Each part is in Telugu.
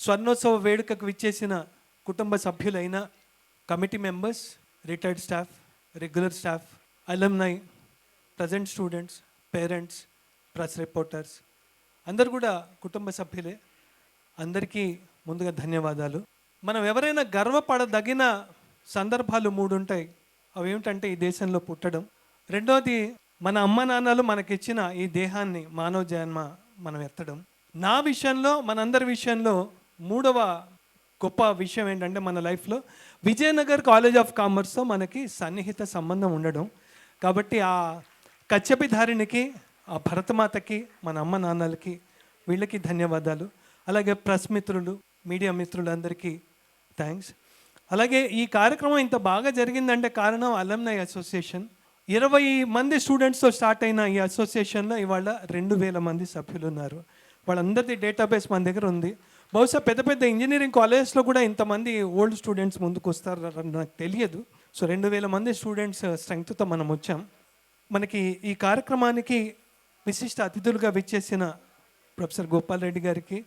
స్వర్ణోత్సవ వేడుకకు విచ్చేసిన కుటుంబ సభ్యులైన committee members retired staff regular staff alumni present students parents press reporters అందరు కూడా కుటుంబ సభ్యులే. అందరికీ ముందుగా ధన్యవాదాలు. మనం ఎవరైనా గర్వపడదగిన సందర్భాలు మూడు ఉంటాయి అవి ఏమిటంటే ఈ దేశంలో పుట్టడం. రెండోది మన అమ్మ నాన్నలు మనకిచ్చిన ఈ దేహాన్ని మానవ జన్మ మనం ఎత్తడం. నా విషయంలో మనందరి విషయంలో మూడవ గొప్ప విషయం ఏంటంటే మన లైఫ్లో విజయనగర్ కాలేజ్ ఆఫ్ కామర్స్తో మనకి సన్నిహిత సంబంధం ఉండడం. కాబట్టి ఆ కచ్చపిధారినికి ఆ భరతమాతకి మన అమ్మ నాన్నలకి వీళ్ళకి ధన్యవాదాలు. అలాగే ప్రెస్ మిత్రులు మీడియా మిత్రులందరికీ థ్యాంక్స్. అలాగే ఈ కార్యక్రమం ఇంత బాగా జరిగిందంటే కారణం అలమ్నై అసోసియేషన్. ఇరవై మంది స్టూడెంట్స్తో స్టార్ట్ అయిన ఈ అసోసియేషన్లో ఇవాళ రెండు వేల మంది సభ్యులు ఉన్నారు. వాళ్ళందరిది డేటాబేస్ మన దగ్గర ఉంది. బహుశా పెద్ద పెద్ద ఇంజనీరింగ్ కాలేజెస్లో కూడా ఇంతమంది ఓల్డ్ స్టూడెంట్స్ ముందుకు వస్తారు నాకు తెలియదు. సో రెండు వేల మంది స్టూడెంట్స్ స్ట్రెంగ్త్తో మనం వచ్చాం. మనకి ఈ కార్యక్రమానికి విశిష్ట అతిథులుగా విచ్చేసిన ప్రొఫెసర్ గోపాల్ రెడ్డి గారికి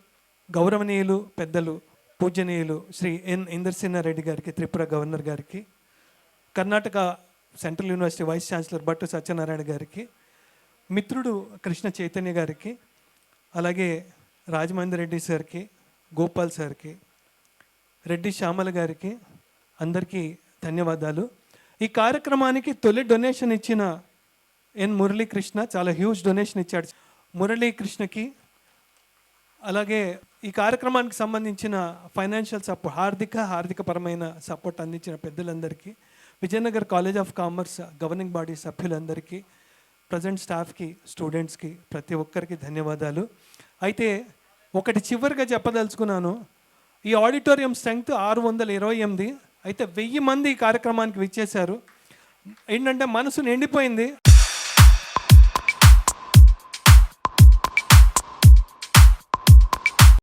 గౌరవనీయులు పెద్దలు పూజనీయులు శ్రీ ఎన్ ఇందర్సింహారెడ్డి గారికి త్రిపుర గవర్నర్ గారికి Karnataka central university vice chancellor Bhattu Satyanarayana గారికి మిత్రుడు కృష్ణ చైతన్య గారికి అలాగే రాజమహేందర్ రెడ్డి సార్కి గోపాల్ సార్కి రెడ్డి శ్యామల గారికి అందరికీ ధన్యవాదాలు. ఈ కార్యక్రమానికి తొలి డొనేషన్ ఇచ్చిన ఎన్ మురళీకృష్ణ చాలా హ్యూజ్ డొనేషన్ ఇచ్చాడు. మురళీకృష్ణకి అలాగే ఈ కార్యక్రమానికి సంబంధించిన ఫైనాన్షియల్ సపోర్ట్ హార్దిక హార్దిక పరమైన సపోర్ట్ అందించిన పెద్దలందరికీ Vijayanagar college of commerce governing body సభ్యులందరికీ ప్రజెంట్ స్టాఫ్కి స్టూడెంట్స్కి ప్రతి ఒక్కరికి ధన్యవాదాలు. అయితే ఒకటి చివరిగా చెప్పదలుచుకున్నాను. ఈ ఆడిటోరియం స్ట్రెంగ్త్ ఆరు వందల ఇరవై ఎనిమిది. అయితే వెయ్యి మంది ఈ కార్యక్రమానికి విచ్చేశారు. ఏంటంటే మనసు నిండిపోయింది.